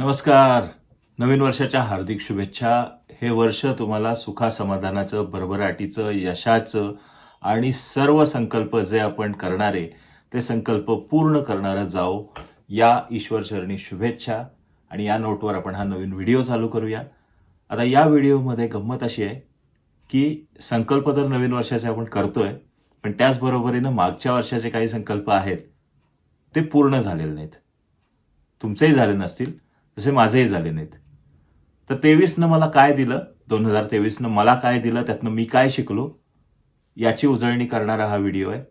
नमस्कार. नवीन वर्षाच्या हार्दिक शुभेच्छा. हे वर्ष तुम्हाला सुखा समाधानाचं भरभराटीचं यशाचं आणि सर्व संकल्प जे आपण करणारे ते संकल्प पूर्ण करणारं जाओ या ईश्वर चरणी शुभेच्छा. आणि या नोटवर आपण हा नवीन व्हिडिओ चालू करूया. आता या व्हिडिओमध्ये गंमत अशी आहे की संकल्प तर नवीन वर्षाचे आपण करतोय पण त्याचबरोबरीनं मागच्या वर्षाचे काही संकल्प आहेत ते पूर्ण झालेले नाहीत. तुमचेही झाले नसतील. तसे माझेही झाले नाहीत. तर तेवीसनं मला काय दिलं? दोन हजार तेवीसनं मला काय दिलं? त्यातनं मी काय शिकलो? याची उजळणी करणारा हा व्हिडिओ आहे.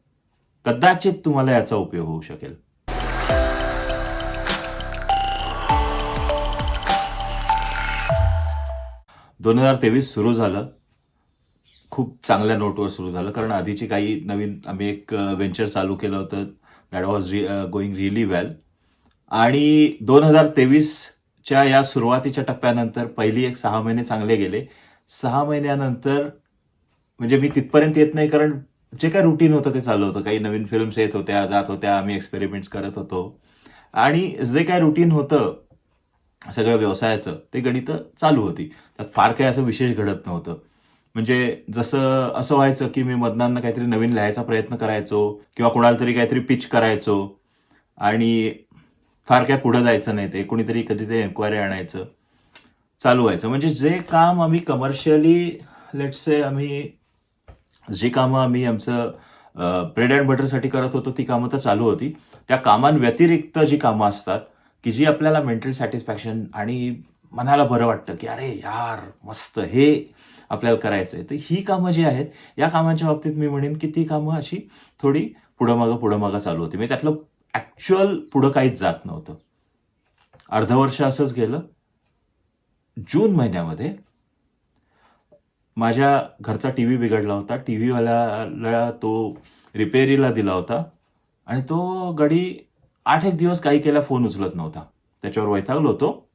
कदाचित तुम्हाला याचा उपयोग होऊ शकेल. दोन हजार तेवीस सुरू झालं. खूप चांगल्या नोटवर सुरू झालं. कारण आधीची काही नवीन आम्ही एक व्हेंचर चालू केलं होतं. दॅट वॉज रि गोईंग रिअली वेल आणि दोन हजार तेवीसच्या या सुरुवातीच्या टप्प्यानंतर पहिली एक सहा महिने चांगले गेले. सहा महिन्यानंतर म्हणजे मी तिथपर्यंत येत नाही कारण जे काय रुटीन होतं ते चालू होतं. काही नवीन फिल्म्स येत होत्या जात होत्या आम्ही एक्सपेरिमेंट्स करत होतो. आणि जे काय रुटीन होतं सगळं व्यवसायाचं ते गणितं चालू होती. त्यात फार काही असं विशेष घडत नव्हतं. म्हणजे जसं असं व्हायचं की मी मदनांना काहीतरी नवीन लिहायचा प्रयत्न करायचो किंवा कोणाला तरी काहीतरी पिच करायचो. आणि फार काय पुढं जायचं नाही ते. कोणीतरी कधीतरी एन्क्वायरी आणायचं चालू व्हायचं. म्हणजे जे काम आम्ही कमर्शियली लेट्सचे आम्ही जी कामं आम्ही आमचं ब्रेड अँड बटरसाठी करत होतो ती कामं तर चालू होती. त्या कामांव्यतिरिक्त जी कामं असतात की जी आपल्याला मेंटल सॅटिस्फॅक्शन आणि मनाला बरं वाटतं की अरे यार मस्त हे आपल्याला करायचं आहे तर ही कामं जी आहेत या कामांच्या बाबतीत मी म्हणेन की ती कामं अशी थोडी पुढं मागं पुढं मागं चालू होती. म्हणजे त्यातलं ॲक्च्युअल पुढं काहीच जात नव्हतं. अर्ध वर्ष असंच गेलं. जून महिन्यामध्ये माझ्या घरचा टी व्ही बिघडला होता. टी व्हीवाल्याला तो रिपेरीला दिला होता. आणि तो गडी आठ एक दिवस काही केला फोन उचलत नव्हता. त्याच्यावर वैतागलो होतो.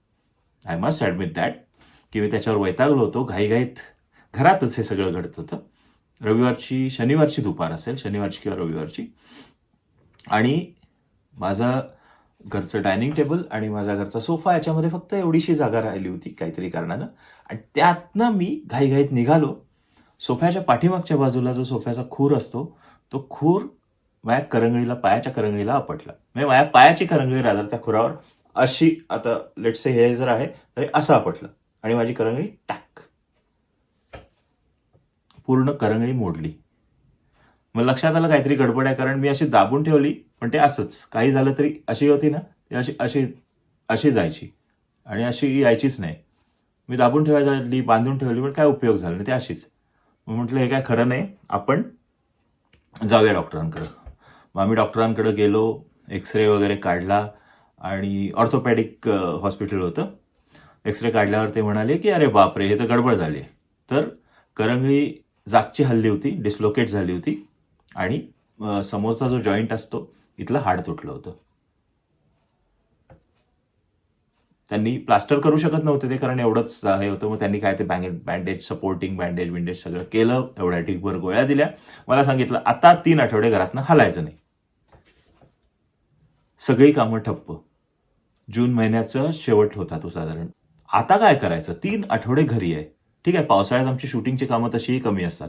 आय मस्ट ॲडमिट दॅट की मी त्याच्यावर वैतागलो होतो. घाईघाईत घरातच हे सगळं घडत होतं. रविवारची शनिवारची दुपार असेल शनिवारची किंवा रविवारची. आणि माझं घरचं डायनिंग टेबल आणि माझ्या घरचा सोफा याच्यामध्ये फक्त एवढीशी जागा राहिली होती काहीतरी कारणानं. आणि त्यातनं मी घाईघाईत निघालो. सोफ्याच्या पाठीमागच्या बाजूला जो सोफ्याचा खूर असतो तो खूर माझ्या करंगळीला पायाच्या करंगळीला आपटला. म्हणजे माझ्या पायाची करंगळी राहणार त्या खुरावर. अशी आता लेटसे से हे जर आहे तरी असं आपटलं. आणि माझी करंगळी टॅक. पूर्ण करंगळी मोडली. मग लक्षात आलं काहीतरी गडबड आहे कारण मी अशी दाबून ठेवली पण ते असंच. काही झालं तरी अशी होती ना ती अशी अशी अशी जायची. आणि अशी यायचीच नाही. मी दाबून ठेवायची बांधून ठेवली पण काय उपयोग झाला नाही ते अशीच. मग म्हटलं हे काय खरं नाही आपण जाऊया डॉक्टरांकडं. मग आम्ही डॉक्टरांकडं गेलो एक्सरे वगैरे काढला आणि ऑर्थोपॅडिक हॉस्पिटल होतं. एक्सरे काढल्यावर ते म्हणाले की अरे बापरे हे तर गडबड झाली तर करंगळी जागची हल्ली होती डिस्लोकेट झाली होती. आणि समोरचा जो जॉईंट असतो इथलं हाड तुटलं होतं. त्यांनी प्लास्टर करू शकत नव्हते ते कारण एवढंच हे होतं. मग त्यांनी काय ते बँगे बँडेज सपोर्टिंग बँडेज विंडेज सगळं केलं. एवढ्या टिकभर गोळ्या दिल्या. मला सांगितलं आता तीन आठवडे घरातनं हलायचं नाही. सगळी कामं ठप्प. जून महिन्याचा शेवट होता तो साधारण. आता काय करायचं? तीन आठवडे घरी आहे. ठीक आहे पावसाळ्यात आमची शूटिंगची कामं तशीही कमी असतात.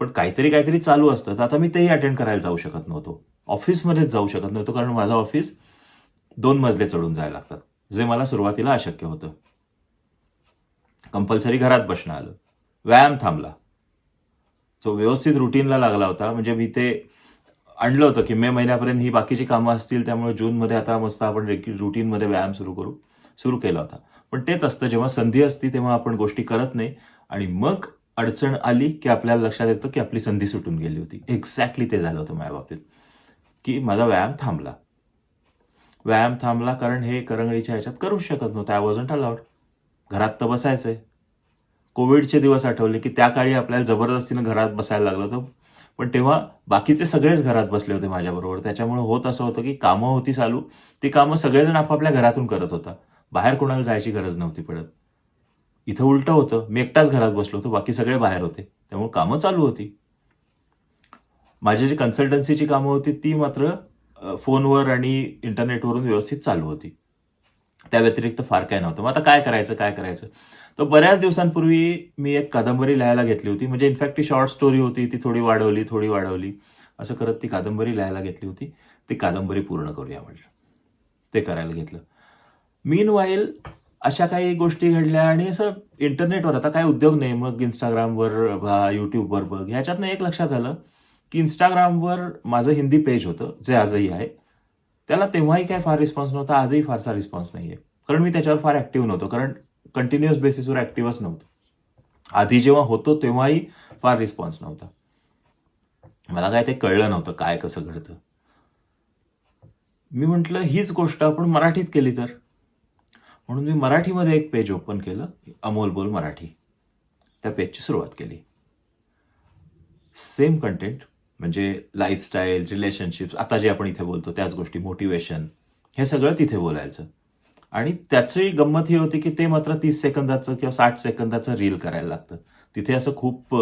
पण काहीतरी काहीतरी चालू असतं. तर आता मी तेही अटेंड करायला जाऊ शकत नव्हतो. ऑफिसमध्येच जाऊ शकत नव्हतो कारण माझं ऑफिस दोन मजले चढून जायला लागतात जे मला सुरुवातीला अशक्य होतं. कंपल्सरी घरात बसणं आलं. व्यायाम थांबला. जो व्यवस्थित रुटीनला लागला होता म्हणजे मी ते आणलं होतं की मे महिन्यापर्यंत ही बाकीची कामं असतील त्यामुळे जूनमध्ये आता मस्त आपण रुटीनमध्ये व्यायाम सुरू करू सुरू केला होता. पण तेच असतं जेव्हा संधी असती तेव्हा आपण गोष्टी करत नाही. आणि मग अडचण आली की आपल्याला लक्षात येतं की आपली संधी सुटून गेली होती. एक्झॅक्टली ते झालं होतं माझ्या बाबतीत. की माझा व्यायाम थांबला. व्यायाम थांबला कारण हे करंगळीच्या ह्याच्यात करूच शकत नव्हतं. आय वॉजंट अलाउड घरात तर बसायचंय. कोविडचे दिवस आठवले की त्या काळी आपल्याला जबरदस्तीनं घरात बसायला लागलं होतं. पण तेव्हा बाकीचे सगळेच घरात बसले होते माझ्याबरोबर त्याच्यामुळे होत असं होतं की कामं होती चालू. ती कामं सगळेजण आपापल्या घरातून करत होता. बाहेर कोणाला जायची गरज नव्हती पडत. इथं उलटं होतं. मी एकटाच घरात बसलो होतो. बाकी सगळे बाहेर होते. त्यामुळे कामं चालू होती. माझी जी कन्सल्टन्सीची कामं होती ती मात्र फोनवर आणि इंटरनेटवरून व्यवस्थित चालू होती. त्या व्यतिरिक्त फार काय नव्हतं. मग आता काय करायचं? काय करायचं? तर बऱ्याच दिवसांपूर्वी मी एक कादंबरी लिहायला घेतली होती. म्हणजे इनफॅक्ट ती शॉर्ट स्टोरी होती. ती थोडी वाढवली थोडी वाढवली. असं करत ती कादंबरी लिहायला घेतली होती. ती कादंबरी पूर्ण करूया म्हटलं. ते करायला घेतलं. मीन वाईल अशा काही गोष्टी घडल्या आणि असं इंटरनेटवर आता काय उद्योग नाही. मग इंस्टाग्रामवर बा युट्यूबवर बघ ह्याच्यातनं एक लक्षात आलं की इंस्टाग्रामवर माझं हिंदी पेज होतं जे आजही आहे. त्याला तेव्हाही काय फार रिस्पॉन्स नव्हता आजही फारसा रिस्पॉन्स नाही आहे कारण मी त्याच्यावर फार ॲक्टिव्ह नव्हतो कारण कंटिन्युअस बेसिसवर ॲक्टिव्हच नव्हतो. आधी जेव्हा होतो तेव्हाही फार रिस्पॉन्स नव्हता. मला काय ते कळलं नव्हतं काय कसं घडतं. मी म्हटलं हीच गोष्ट आपण मराठीत केली तर? म्हणून मी मराठीमध्ये एक पेज ओपन केलं अमोल बोल मराठी. त्या पेजची सुरुवात केली. सेम कंटेंट म्हणजे लाईफस्टाईल रिलेशनशिप्स आता जे आपण इथे बोलतो त्याच गोष्टी मोटिवेशन हे सगळं तिथे बोलायचं. आणि त्याची गंमत ही होती की ते मात्र तीस सेकंदाचं किंवा साठ सेकंदाचं रील करायला लागतं. तिथे असं खूप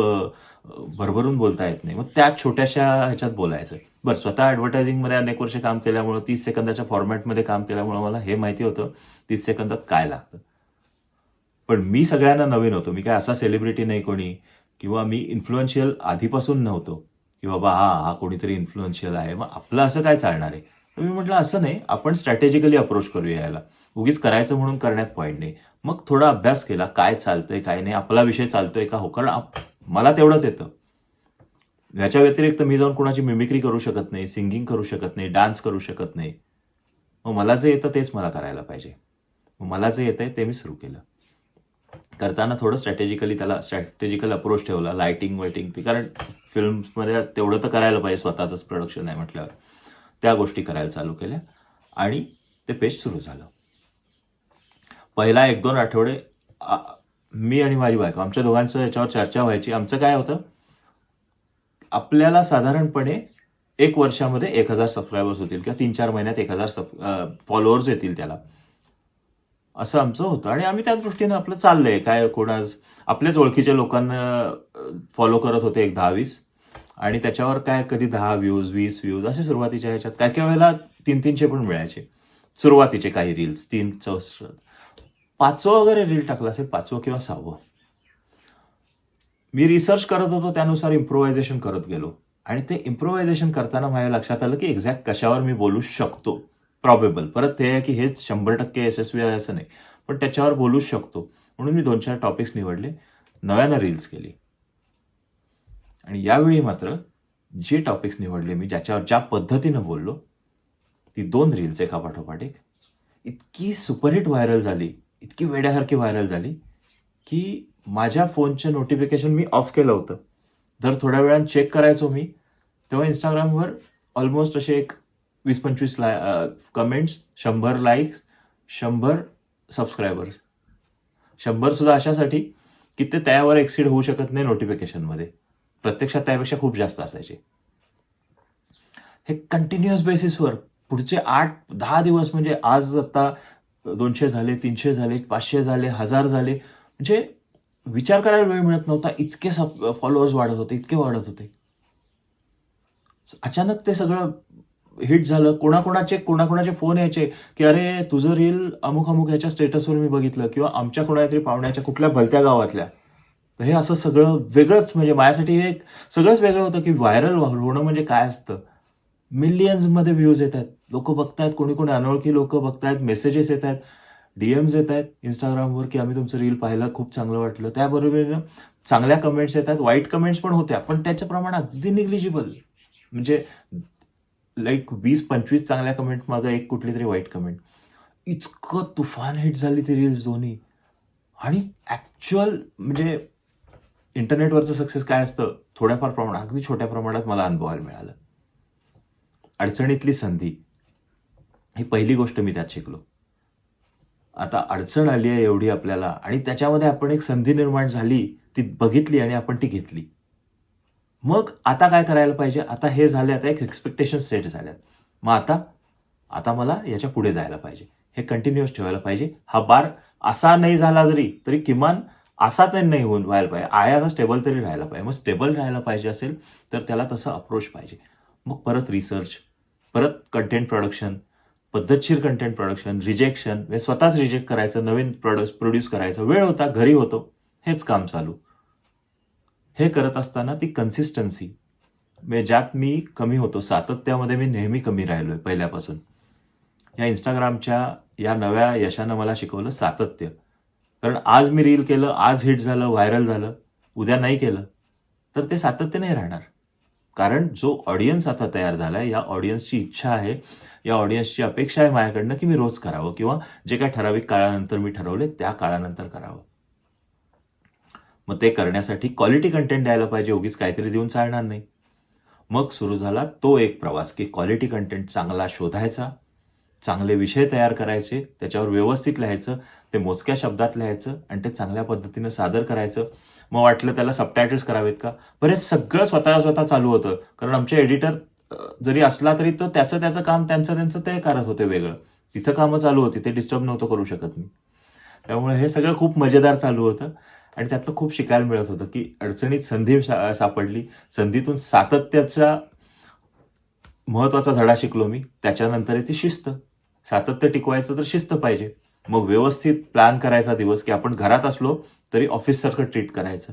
भरभरून बोलता येत नाही. मग त्या छोट्याशा ह्याच्यात बोलायचं. बरं स्वतः ॲडव्हर्टायझिंगमध्ये अनेक वर्ष काम केल्यामुळं तीस सेकंदाच्या फॉर्मॅटमध्ये काम केल्यामुळं मला हे माहिती होतं तीस सेकंदात काय लागतं. पण मी सगळ्यांना नवीन होतो. मी काय असा सेलिब्रिटी नाही कोणी किंवा मी इन्फ्लुएन्शियल आधीपासून नव्हतो की बाबा हा हा कोणीतरी इन्फ्लुएन्शियल आहे. मग आपलं असं काय चालणार आहे? तर मी म्हटलं असं नाही आपण स्ट्रॅटेजिकली अप्रोच करूया याला. उगीच करायचं म्हणून करण्यात पॉईंट नाही. मग थोडा अभ्यास केला काय चालतंय काय नाही आपला विषय चालतोय का हो? कारण मला तेवढंच येतं. याच्या व्यतिरिक्त मी जाऊन कुणाची मिमिक्री करू शकत नाही सिंगिंग करू शकत नाही डान्स करू शकत नाही. मग मला जे येतं तेच मला करायला पाहिजे. मग मला जे येतंय ते मी सुरू केलं. करताना थोडं स्ट्रॅटेजिकली त्याला स्ट्रॅटेजिकल अप्रोच ठेवला लायटिंग वायटिंग ते कारण फिल्म्समध्ये तेवढं तर करायला पाहिजे स्वतःचंच प्रोडक्शन आहे म्हटल्यावर. त्या गोष्टी करायला चालू केल्या आणि ते पेज सुरू झालं. पहिला एक दोन आठवडे मी आणि माझी बायको आमच्या दोघांचं याच्यावर चर्चा व्हायची. आमचं काय होतं? आपल्याला साधारणपणे एक वर्षामध्ये एक हजार सबस्क्रायबर्स होतील किंवा तीन चार महिन्यात एक हजार सब फॉलोअर्स येतील त्याला. असं आमचं होतं आणि आम्ही त्या दृष्टीनं आपलं चाललंय. काय कोणाच आपल्याच ओळखीच्या लोकांना फॉलो करत होते एक दहा वीस आणि त्याच्यावर काय कधी दहा व्ह्यूज वीस व्ह्यूज असे सुरुवातीच्या ह्याच्यात काय काय वेळेला तीन तीनशे पण मिळायचे. सुरुवातीचे काही रील्स तीन चौस पाचवं वगैरे रील टाकलं असेल पाचवं किंवा सहावं. मी रिसर्च करत होतो त्यानुसार इम्प्रोव्हायझेशन करत गेलो. आणि ते इम्प्रोव्हायझेशन करताना माझ्या लक्षात आलं की एक्झॅक्ट कशावर मी बोलू शकतो. प्रॉबेबल परत ते आहे की हेच शंभर टक्के यशस्वी आहे असं नाही. पण त्याच्यावर बोलूच शकतो. म्हणून मी दोन चार टॉपिक्स निवडले. नव्यानं रील्स केली. आणि यावेळी मात्र जे टॉपिक्स निवडले मी ज्याच्यावर ज्या पद्धतीनं बोललो ती दोन रील्स एका पाठोपाठ एक इतकी सुपरहिट व्हायरल झाली इतकी वेड्यासारखी व्हायरल झाली की माझ्या फोनचं नोटिफिकेशन मी ऑफ केलं होतं. दर थोड्या वेळानं चेक करायचो मी तेव्हा इंस्टाग्रामवर ऑलमोस्ट असे एक वीस पंचवीस लाय कमेंट्स शंभर लाईक्स शंभर सबस्क्रायबर्स शंभरसुद्धा अशासाठी की ते त्यावर एक्सिड होऊ शकत नाही नोटिफिकेशनमध्ये प्रत्यक्षात त्यापेक्षा खूप जास्त असायचे. हे कंटिन्युअस बेसिसवर पुढचे आठ दहा दिवस म्हणजे आज आता दोनशे झाले तीनशे झाले पाचशे झाले हजार झाले म्हणजे विचार करायला वेळ मिळत नव्हता. इतके सब फॉलोअर्स वाढत होते इतके वाढत होते. अचानक ते सगळं हिट झालं. कोणाकोणाचे कोणाकोणाचे फोन यायचे की अरे तुझं रील अमुक अमुक ह्याच्या स्टेटसवर मी बघितलं किंवा आमच्या कोणातरी पाहुण्याच्या कुठल्या भलत्या गावातल्या. तर हे असं सगळं वेगळंच म्हणजे माझ्यासाठी हे एक सगळंच वेगळं होतं की व्हायरल होणं म्हणजे काय असतं. मिलियन्समध्ये व्ह्यूज येत आहेत. लोक बघतायत कोणी कोणी अनोळखी लोक बघतायत मेसेजेस येत आहेत डीएम्स येत आहेत इंस्टाग्रामवर की आम्ही तुमचं रील पाहिलं खूप चांगलं वाटलं. त्याबरोबर चांगल्या कमेंट्स येतात वाईट कमेंट्स पण होत्या पण त्याचं प्रमाण अगदी निग्लिजिबल म्हणजे लाईक वीस पंचवीस चांगल्या कमेंट मागं एक कुठली तरी वाईट कमेंट इतकं तुफान हिट झाली ती रील्स दोन्ही. आणि ॲक्च्युअल म्हणजे इंटरनेटवरचं सक्सेस काय असतं? थोड्याफार प्रमाणात अगदी छोट्या प्रमाणात मला अनुभवायला मिळालं. अडचणीतली संधी. ही पहिली गोष्ट मी त्यात शिकलो. आता अडचण आली आहे एवढी आपल्याला आणि त्याच्यामध्ये आपण एक संधी निर्माण झाली ती बघितली आणि आपण ती घेतली. मग आता काय करायला पाहिजे? आता हे झाले आता एक एक्सपेक्टेशन सेट झाल्यात. मग आता आता मला याच्यापुढे जायला पाहिजे. हे कंटिन्युअस ठेवायला पाहिजे. हा बार असा नाही झाला जरी तरी किमान असा तर नाही होऊन व्हायला पाहिजे. आयाचा स्टेबल तरी राहायला पाहिजे. मग स्टेबल राहायला पाहिजे असेल तर त्याला तसं अप्रोच पाहिजे. मग परत रिसर्च परत कंटेंट प्रोडक्शन पद्धतशीर कंटेंट प्रोडक्शन रिजेक्शन म्हणजे स्वतःच रिजेक्ट करायचं नवीन प्रोडक्ट प्रोड्यूस करायचं. वेळ होता घरी होतो हेच काम चालू. हे करत असताना ती कन्सिस्टन्सी म्हणजे ज्यात मी कमी होतो सातत्यामध्ये मी नेहमी कमी राहिलोय पहिल्यापासून. या इंस्टाग्रामच्या या नव्या यशानं मला शिकवलं सातत्य. कारण आज मी रील केलं आज हिट झालं व्हायरल झालं उद्या नाही केलं तर ते सातत्य नाही राहणार. कारण जो ऑडियन्स आता तयार झाला आहे या ऑडियन्सची इच्छा आहे या ऑडियन्सची अपेक्षा आहे माझ्याकडनं की मी रोज करावं किंवा जे काय ठराविक काळानंतर मी ठरवले त्या काळानंतर करावं. मग ते करण्यासाठी क्वालिटी कंटेंट द्यायला पाहिजे उगीच काहीतरी देऊन चालणार नाही. मग सुरू झाला तो एक प्रवास की क्वालिटी कंटेंट चांगला शोधायचा चांगले विषय तयार करायचे त्याच्यावर व्यवस्थित लिहायचं ते मोजक्या शब्दात लिहायचं आणि ते चांगल्या पद्धतीनं सादर करायचं. मग वाटलं त्याला सबटायटल्स करावेत का? बरेच सगळं स्वतः स्वतः चालू होतं. कारण आमच्या एडिटर जरी असला तरी तो त्याचं त्याचं काम त्यांचं त्यांचं ते करत होते वेगळं. तिथं कामं चालू होती. ते डिस्टर्ब नव्हतं करू शकत मी. त्यामुळे हे सगळं खूप मजेदार चालू होतं. आणि त्यातलं खूप शिकायला मिळत होतं की अडचणीत संधी सा- सापडली. संधीतून सातत्याचा महत्त्वाचा धडा शिकलो मी. त्याच्यानंतर ती शिस्त. सातत्य टिकवायचं तर शिस्त पाहिजे. मग व्यवस्थित प्लॅन करायचा दिवस की आपण घरात असलो तरी ऑफिससारखं ट्रीट करायचं.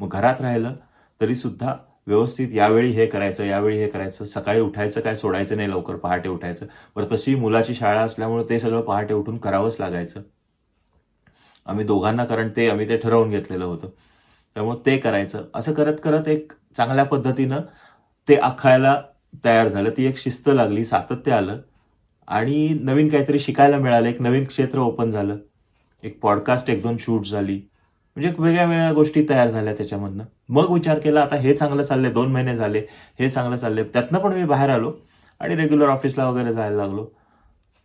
मग घरात राहिलं तरीसुद्धा व्यवस्थित यावेळी हे करायचं यावेळी हे करायचं सकाळी उठायचं काय सोडायचं नाही लवकर पहाटे उठायचं. बरं तशी मुलाची शाळा असल्यामुळे ते सगळं पहाटे उठून करावंच लागायचं. आम्ही दोघांना कारण ते आम्ही ते ठरवून घेतलेलं होतं. त्यामुळे ते करायचं. असं करत करत एक चांगल्या पद्धतीनं ते आखायला तयार झालं. ती एक शिस्त लागली सातत्य आलं. आणि नवीन काहीतरी शिकायला मिळालं. एक नवीन क्षेत्र ओपन झालं. एक पॉडकास्ट एक दोन शूट झाली. म्हणजे वेगळ्या वेगळ्या गोष्टी तयार झाल्या त्याच्यामधनं. मग विचार केला आता हे चांगलं चाललंय दोन महिने झाले हे चांगलं चाललंय. त्यातनं पण मी बाहेर आलो आणि रेग्युलर ऑफिसला वगैरे जायला लागलो.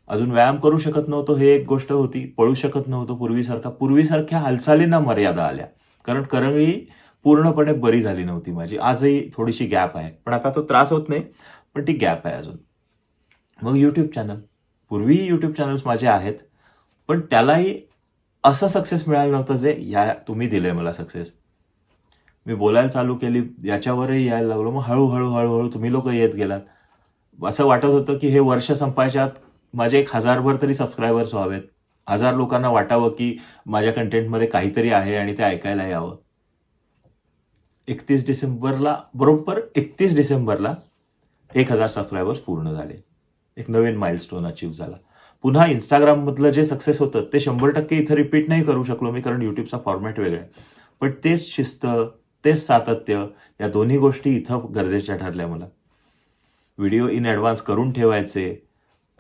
अजून व्यायाम करू शकत नव्हतो हे एक गोष्ट होती. पळू शकत नव्हतो पूर्वीसारखा. पूर्वीसारख्या हालचालींना मर्यादा आल्या. कारण करंगळी पूर्णपणे बरी झाली नव्हती माझी. आजही थोडीशी गॅप आहे. पण आता तो त्रास होत नाही पण ती गॅप आहे अजून. मग यूट्यूब चॅनल पूर्वीही यूट्यूब चॅनल्स माझे आहेत पण त्यालाही असं सक्सेस मिळालं नव्हतं जे या तुम्ही दिलंय मला सक्सेस मी बोलायला चालू केली याच्यावरही यायला लागलो. मग हळूहळू हळूहळू तुम्ही लोक येत गेलात. असं वाटत होतं की हे वर्ष संपायच्यात माझे एक हजारभर तरी सबस्क्रायबर्स व्हावेत. हजार लोकांना वाटावं की माझ्या कंटेंटमध्ये काहीतरी आहे आणि ते ऐकायला यावं एकतीस डिसेंबरला बरोबर एकतीस डिसेंबरला एक हजार सबस्क्रायबर्स पूर्ण झाले. एक नवीन माइलस्टोन अचीव झाला. पुन्हा इंस्टाग्राममधलं जे सक्सेस होतं ते शंभर टक्के इथं रिपीट नाही करू शकलो मी कारण युट्यूबचा फॉर्मॅट वेगळा आहे. पण तेच शिस्त तेच सातत्य या दोन्ही गोष्टी इथं गरजेच्या ठरल्या मला. व्हिडिओ इन ॲडव्हान्स करून ठेवायचे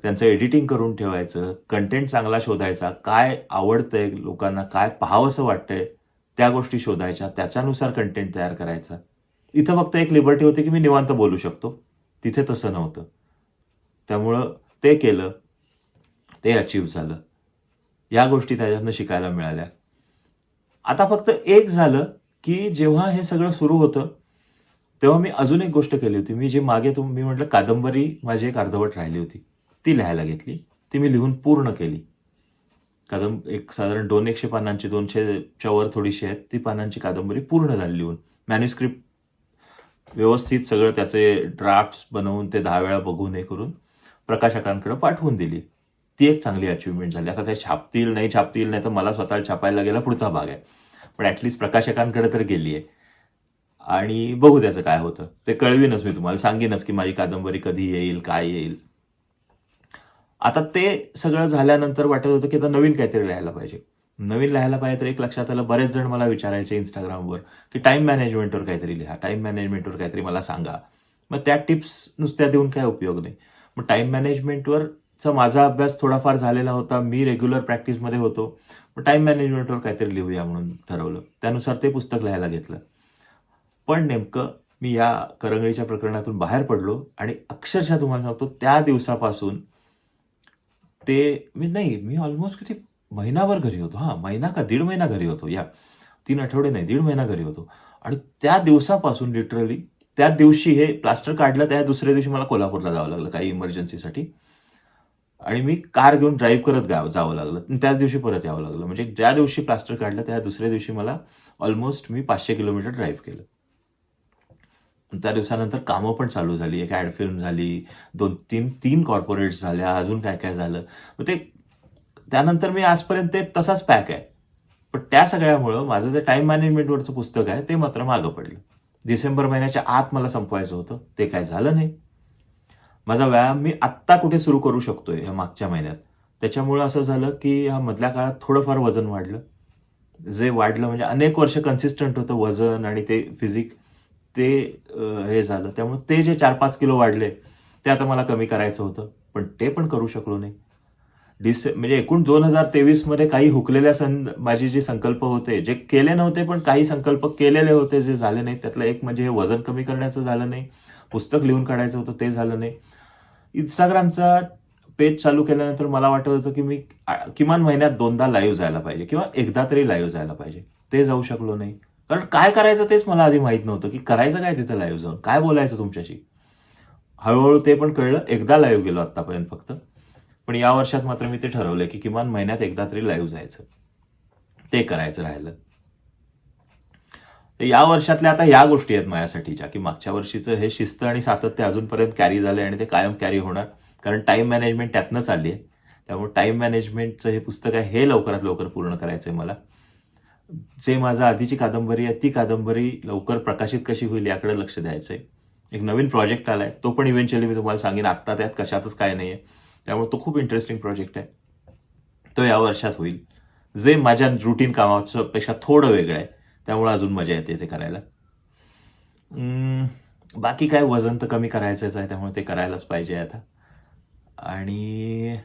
त्यांचं एडिटिंग करून ठेवायचं कंटेंट चांगला शोधायचा काय आवडतंय लोकांना काय पाहावंसं वाटतंय त्या गोष्टी शोधायच्या त्याच्यानुसार कंटेंट तयार करायचा. इथं फक्त एक लिबर्टी होती की मी निवांत बोलू शकतो. तिथे तसं नव्हतं. त्यामुळं ते केलं ते अचीव्ह झालं. या गोष्टी त्याच्यातनं शिकायला मिळाल्या. आता फक्त एक झालं की जेव्हा हे सगळं सुरू होतं तेव्हा मी अजून एक गोष्ट केली होती. मी जे मागे तुम्ही म्हटलं कादंबरी माझी एक अर्धवट राहिली होती. ती लिहायला घेतली. ती मी लिहून पूर्ण केली. कादंब एक साधारण दोन एकशे पानांची दोनशेच्या वर थोडीशी आहेत ती पानांची कादंबरी पूर्ण झाली लिहून. मॅन्युस्क्रिप्ट व्यवस्थित सगळं त्याचे ड्राफ्ट्स बनवून ते दहा वेळा बघून हे करून प्रकाशकांकडे पाठवून दिली. ती एक चांगली अचिव्हमेंट झाली. आता ते छापतील नाही छापतील नाही तर मला स्वतःला छापायला गेला पुढचा भाग आहे. पण ॲटलिस्ट प्रकाशकांकडे तर गेली आहे. आणि बघू त्याचं काय होतं. ते कळवीनच मी तुम्हाला सांगेनच की माझी कादंबरी कधी येईल काय येईल. आता ते सगळं झाल्यानंतर वाटत होतं की आता नवीन काहीतरी लिहायला पाहिजे. नवीन लिहायला पाहिजे तर एक लक्षात आलं बरेच जण मला विचारायचे इंस्टाग्रामवर की टाइम मॅनेजमेंटवर काहीतरी लिहा टाइम मॅनेजमेंटवर काहीतरी मला सांगा. मग त्या टिप्स नुसत्या देऊन काय उपयोग नाही. मग टाईम मॅनेजमेंटवरचा माझा अभ्यास थोडाफार झालेला होता. मी रेग्युलर प्रॅक्टिसमध्ये होतो. मग टाईम मॅनेजमेंटवर काहीतरी लिहूया म्हणून ठरवलं. त्यानुसार ते पुस्तक लिहायला घेतलं. पण नेमकं मी या करंगळीच्या प्रकरणातून बाहेर पडलो आणि अक्षरशः तुम्हाला सांगतो त्या दिवसापासून ते मी नाही मी ऑलमोस्ट किती महिनाभर घरी होतो. हां महिना का दीड महिना घरी होतो. या तीन आठवडे नाही दीड महिना घरी होतो. आणि त्या दिवसापासून लिटरली त्या दिवशी हे प्लास्टर काढलं त्या दुसऱ्या दिवशी मला कोल्हापूरला जावं लागलं काही इमर्जन्सीसाठी आणि मी कार घेऊन ड्राईव्ह करत गाव जावं लागलं आणि त्याच दिवशी परत यावं लागलं. म्हणजे ज्या दिवशी प्लास्टर काढलं त्या दुसऱ्या दिवशी मला ऑलमोस्ट मी पाचशे किलोमीटर ड्राईव्ह केलं. त्या दिवसानंतर कामं पण चालू झाली एक ॲड फिल्म झाली दोन तीन तीन कॉर्पोरेट्स झाल्या अजून काय काय झालं. मग ते त्यानंतर मी आजपर्यंत ते तसाच पॅक आहे. पण त्या सगळ्यामुळं माझं जे टाईम मॅनेजमेंटवरचं पुस्तक आहे ते मात्र मागं पडलं. डिसेंबर महिन्याच्या आत मला संपवायचं होतं. ते काय झालं नाही. माझा व्यायाम मी आत्ता कुठे सुरू करू शकतोय ह्या मागच्या महिन्यात. त्याच्यामुळं असं झालं की ह्या मधल्या काळात थोडंफार वजन वाढलं. जे वाढलं म्हणजे अनेक वर्ष कन्सिस्टंट होतं वजन आणि ते फिजिक ते हे झालं. त्यामुळे ते जे चार पाच किलो वाढले ते आता मला कमी करायचं होतं. पण ते पण करू शकलो नाही. डिसे म्हणजे एकूण दोन हजार तेवीसमध्ये काही हुकलेल्या सं माझे जे संकल्प होते जे केले नव्हते पण काही संकल्प केलेले होते जे झाले नाही. त्यातलं एक म्हणजे हे वजन कमी करण्याचं झालं नाही पुस्तक लिहून काढायचं होतं ते झालं नाही. इंस्टाग्रामचा पेज चालू केल्यानंतर मला वाटत होतं की मी किमान महिन्यात दोनदा लाईव्ह जायला पाहिजे किंवा एकदा तरी लाईव्ह जायला पाहिजे. ते जाऊ शकलो नाही. कारण काय करायचं तेच मला आधी माहीत नव्हतं की करायचं काय तिथं लाईव्ह जाऊन? काय बोलायचं तुमच्याशी? हळूहळू ते पण कळलं एकदा लाईव्ह गेलो आत्तापर्यंत फक्त. पण या वर्षात मात्र मी ते ठरवलंय की किमान महिन्यात एकदा तरी लाईव्ह जायचं. ते करायचं राहिलं. तर या वर्षातल्या आता या गोष्टी आहेत माझ्यासाठीच्या की मागच्या वर्षीचं हे शिस्त आणि सातत्य अजूनपर्यंत कॅरी झालंय आणि ते कायम कॅरी होणार. कारण टाइम मॅनेजमेंट त्यातनं चालली आहे. त्यामुळे टाइम मॅनेजमेंटचं हे पुस्तक आहे हे लवकरात लवकर पूर्ण करायचं आहे मला. जे माझं आधीची कादंबरी आहे ती कादंबरी लवकर प्रकाशित कशी होईल याकडे लक्ष द्यायचं आहे एक नवीन प्रोजेक्ट आलाय तो पण इव्हेंच्युअली मी तुम्हाला सांगेन आत्ता त्यात कशातच काय नाही आहे त्यामुळे तो खूप इंटरेस्टिंग प्रोजेक्ट आहे. तो या वर्षात होईल. जे माझ्या रुटीन कामाच्या पेक्षा थोडं वेगळं आहे त्यामुळे अजून मजा येते ते करायला. बाकी काय वजन तर कमी करायचंच आहे त्यामुळे ते करायलाच पाहिजे आता. आणि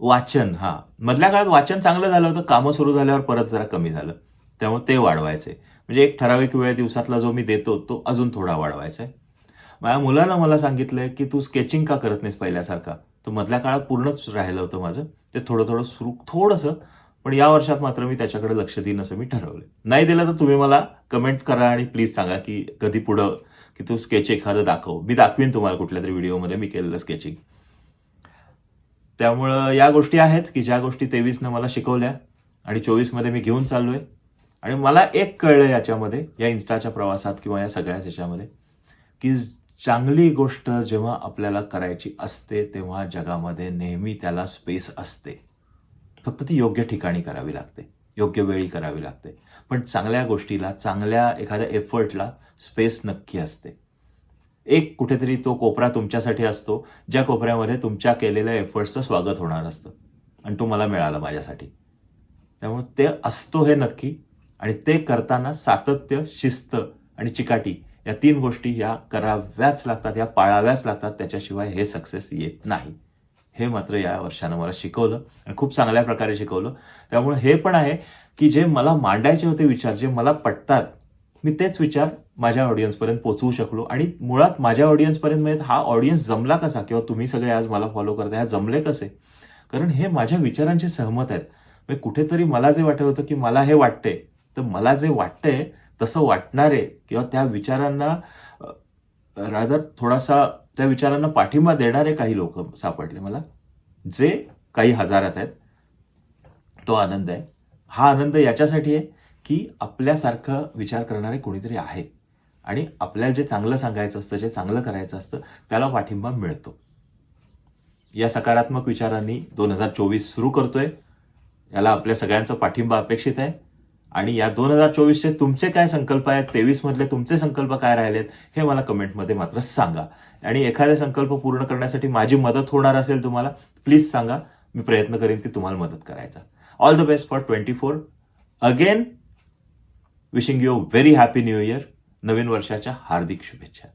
वाचन हा. मधल्या काळात वाचन चांगलं झालं होतं कामं सुरू झाल्यावर परत जरा कमी झालं. त्यामुळे ते वाढवायचे म्हणजे एक ठराविक वेळ दिवसातला जो मी देतो तो अजून थोडा वाढवायचा आहे माझ्या मुलानं मला सांगितलंय की तू स्केचिंग का करत नाहीस पहिल्यासारखा? तर मधल्या काळात पूर्णच राहिलं होतं माझं. ते थोडं थोडं सुरू थोडंसं पण या वर्षात मात्र मी त्याच्याकडे लक्ष देईन असं मी ठरवलं नाही दिलं तर तुम्ही मला कमेंट करा आणि प्लीज सांगा की कधी पुढं की तू स्केच एखादं दाखव. मी दाखवीन तुम्हाला कुठल्या तरी व्हिडिओमध्ये मी केलेलं स्केचिंग त्यामुळं या गोष्टी आहेत की ज्या गोष्टी तेवीसनं मला शिकवल्या आणि चोवीसमध्ये मी घेऊन चाललो आहे आणि मला एक कळलं याच्यामध्ये या इन्स्टाच्या प्रवासात किंवा या सगळ्याच याच्यामध्ये की चांगली गोष्ट जेव्हा आपल्याला करायची असते तेव्हा जगामध्ये नेहमी त्याला स्पेस असते. फक्त ती योग्य ठिकाणी करावी लागते योग्य वेळी करावी लागते. पण चांगल्या गोष्टीला चांगल्या एखाद्या एफर्टला स्पेस नक्की असते. एक कुठेतरी तो कोपरा तुमच्यासाठी असतो ज्या कोपऱ्यामध्ये तुमच्या केलेल्या एफर्ट्सचं स्वागत होणार असतं. आणि तो मला मिळाला माझ्यासाठी. त्यामुळे ते असतो हे नक्की आणि ते करताना सातत्य शिस्त आणि चिकाटी या तीन गोष्टी या कराव्याच लागतात या पाळाव्याच लागतात. त्याच्याशिवाय हे सक्सेस येत नाही. हे मात्र या वर्षानं मला शिकवलं आणि खूप चांगल्या प्रकारे शिकवलं. त्यामुळे हे पण आहे की जे मला मांडायचे होते विचार जे मला पटतात मी तेच विचार माझ्या ऑडियन्सपर्यंत पोचवू शकलो. आणि मुळात माझ्या ऑडियन्सपर्यंत म्हणजे हा ऑडियन्स जमला कसा? किंवा तुम्ही सगळे आज मला फॉलो करता ह्या जमले कसे? कारण हे माझ्या विचारांशी सहमत आहेत. म्हणजे कुठेतरी मला जे वाटत होतं की मला हे वाटते तर मला जे वाटतंय तसं वाटणारे किंवा त्या विचारांना रादर थोडासा त्या विचारांना पाठिंबा देणारे काही लोक सापडले मला जे काही हजारात आहेत. तो आनंद आहे. हा आनंद याच्यासाठी आहे की आपल्यासारखं विचार करणारे कोणीतरी आहे आणि आपल्याला जे चांगलं सांगायचं असतं जे चांगलं करायचं असतं त्याला पाठिंबा मिळतो. या सकारात्मक विचारांनी दोन हजार चोवीस सुरू करतोय. याला आपल्या सगळ्यांचा पाठिंबा अपेक्षित आहे. आणि या दोन हजार चोवीसचे तुमचे काय संकल्प आहेत? तेवीस मधले तुमचे संकल्प काय राहिलेत? हे मला कमेंटमध्ये मात्र सांगा. आणि एखादे संकल्प पूर्ण करण्यासाठी माझी मदत होणार असेल तुम्हाला प्लीज सांगा. मी प्रयत्न करेन की तुम्हाला मदत करायचा. All the best for twenty four again wishing you very happy new year नवीन वर्षाच्या हार्दिक शुभेच्छा.